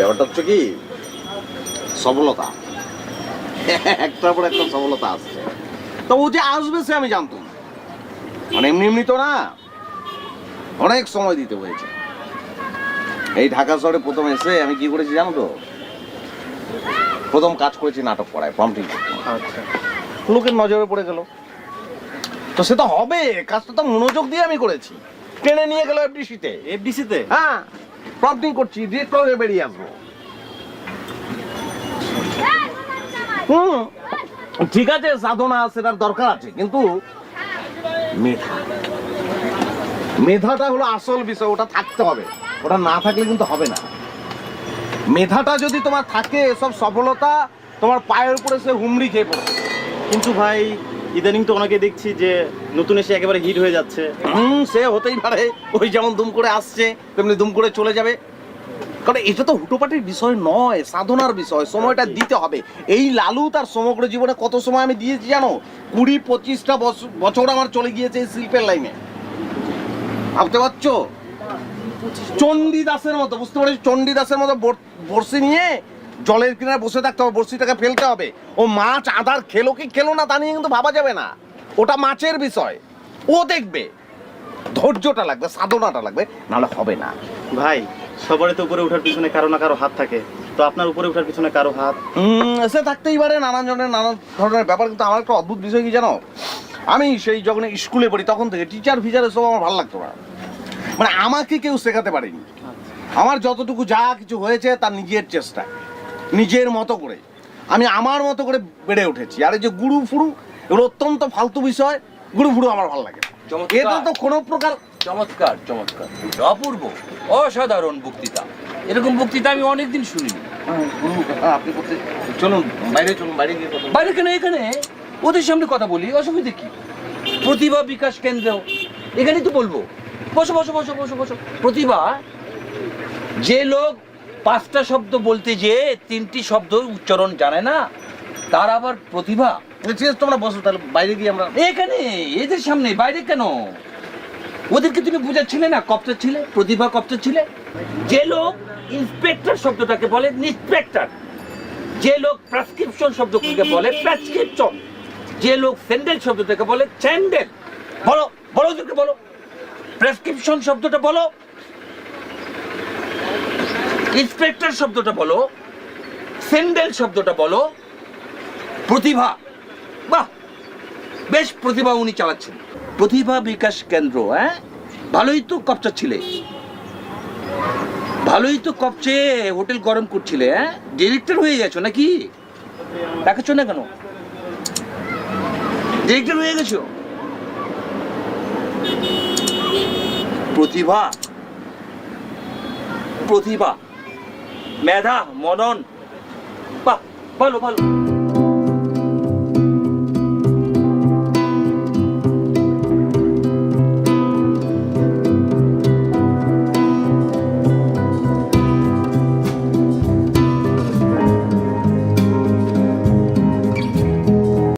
ব্যাপারটা হচ্ছে কি? সফলতা একটার পর একটা সফলতা আসছে। তো ও যে আসবে সে আমি জানতাম মানে এমনি এমনি তো না অনেক সময় দিতে হয়েছে। এই ঢাকা শহরে প্রথম এসে আমি কি করেছি জানো তো? প্রথম কাজ করেছি নাটক পড়ায় পাম্পটিং আচ্ছা। লোকের নজরে পড়ে গেল। তো সে তো হবে কাজটা তো মনোযোগ দিয়ে আমি করেছি। টেনে নিয়ে গেল এফডিসিতে এফডিসিতে হ্যাঁ। প্রম্পটিং করছি ডিরেক্টর হয়ে বেরিয়ে আসব? হুম, ঠিক আছে, সাধনা সেটার দরকার আছে, কিন্তু মেধা। মেধাটা হলো আসল বিষয়, ওটা থাকতে হবে। ওটা না থাকলে কিন্তু হবে না। মেধাটা যদি তোমার থাকে সব সফলতা তোমার পায়ের উপরে সে হুমড়ি খেয়ে পড়বে। কিন্তু ভাই ইদানিং তো অনেকে দেখছি যে নতুন এসে একেবারে হিট হয়ে যাচ্ছে। হুম, সে হতেই পারে। ওই যেমন দুম করে আসছে, তেমনি দুম করে চলে যাবে। কারণ এটা তো হুটোপাটির বিষয় নয়, সাধনার বিষয়, সময়টা দিতে হবে। এই লালু তার সমগ্র জীবনে কত সময় আমি দিয়েছি জানো? কুড়ি, পঁচিশটা বছর- আমার চলে গিয়েছে এই শিল্পের লাইনে। ভাবতে পারছ? চণ্ডীদাসের মতো, বুঝতে পারছি? চণ্ডীদাসের মতো বর- বড়শি নিয়ে জলের কিনারে বসে থাকতে হবে বড়শিটাকে ফেলতে হবে। ও মাছ আদার খেলো কি খেলো না তা নিয়ে কিন্তু ভাবা যাবে না। ওটা মাছের বিষয়। ও দেখবে। ধৈর্যটা লাগবে সাধনাটা লাগবে নাহলে হবে না। ভাই সবারই তো উপরে ওঠার পিছনে কারও না কারও হাত থাকে। তো আপনার উপরে ওঠার পিছনে কারও হাত? উম, সে থাকতেই পারে নানান জনের নানান ধরনের ব্যাপার কিন্তু আমার একটা অদ্ভুত বিষয় কি জানো? আমি সেই যখন স্কুলে পড়ি তখন থেকে টিচার ফিচার এসব আমার ভালো লাগতো না। মানে আমাকে কেউ শেখাতে পারেনি। আমার যতটুকু যা কিছু হয়েছে তার নিজের চেষ্টা নিজের মতো করে। আমি আমার মতো করে বেড়ে উঠেছি। আর এই যে গুরু ফুরু এগুলো অত্যন্ত ফালতু বিষয়। গুরু ফুরু আমার ভালো লাগে। এতে তো কোনো প্রকার চমৎকার চমৎকার। অপূর্ব অসাধারণ বক্তৃতা। এরকম বক্তৃতা আমি অনেকদিন শুনিনি। হ্যাঁ, হ্যাঁ, আপনি চলুন বাইরে চলুন বাইরে গিয়ে বাইরে কেন? এখানে ওদের সামনে কথা বলি অসুবিধা কি? প্রতিভা বিকাশ কেন্দ্র। এখানেই তো বলব। বসো বসো বসো বসো বসো। প্রতিভা যে লোক পাঁচটা শব্দ বলতে যে তিনটি শব্দ উচ্চারণ জানে না তার আবার প্রতিভা। ঠিক আছে তোমরা বসো তাহলে বাইরে গিয়ে আমরা এখানে এদের সামনে বাইরে কেন? ওদেরকে তুমি বুঝাচ্ছিলে না কপ্টার ছিলে প্রতিভা কপ্টার ছিলে যে লোক ইন্সপেক্টর শব্দটাকে বলে ইন্সপেক্টর যে লোক প্রেসক্রিপশন শব্দটাকে বলে প্রেসক্রিপশন যে লোক স্যান্ডেল শব্দটাকে বলে স্যান্ডেল বলো বলো ওদেরকে বলো। প্রেসক্রিপশন শব্দটা বলো। ইন্সপেক্টর শব্দটা বলো, স্যান্ডেল শব্দটা বলো, প্রতিভা। বাহ! বেশ প্রতিভা উনি চালাচ্ছেন। প্রতিভা বিকাশ কেন্দ্র হ্যাঁ? ভালোই তো কপচা ছিলে ভালোই তো কপচে হোটেল গরম করছিলে হ্যাঁ? ডিরেক্টর হয়ে গেছো নাকি? দেখাচ্ছ না কেন? ডিরেক্টর হয়ে গেছো? প্রতিভা। প্রতিভা। মেধা মনন। বাহ ভালো ভালো।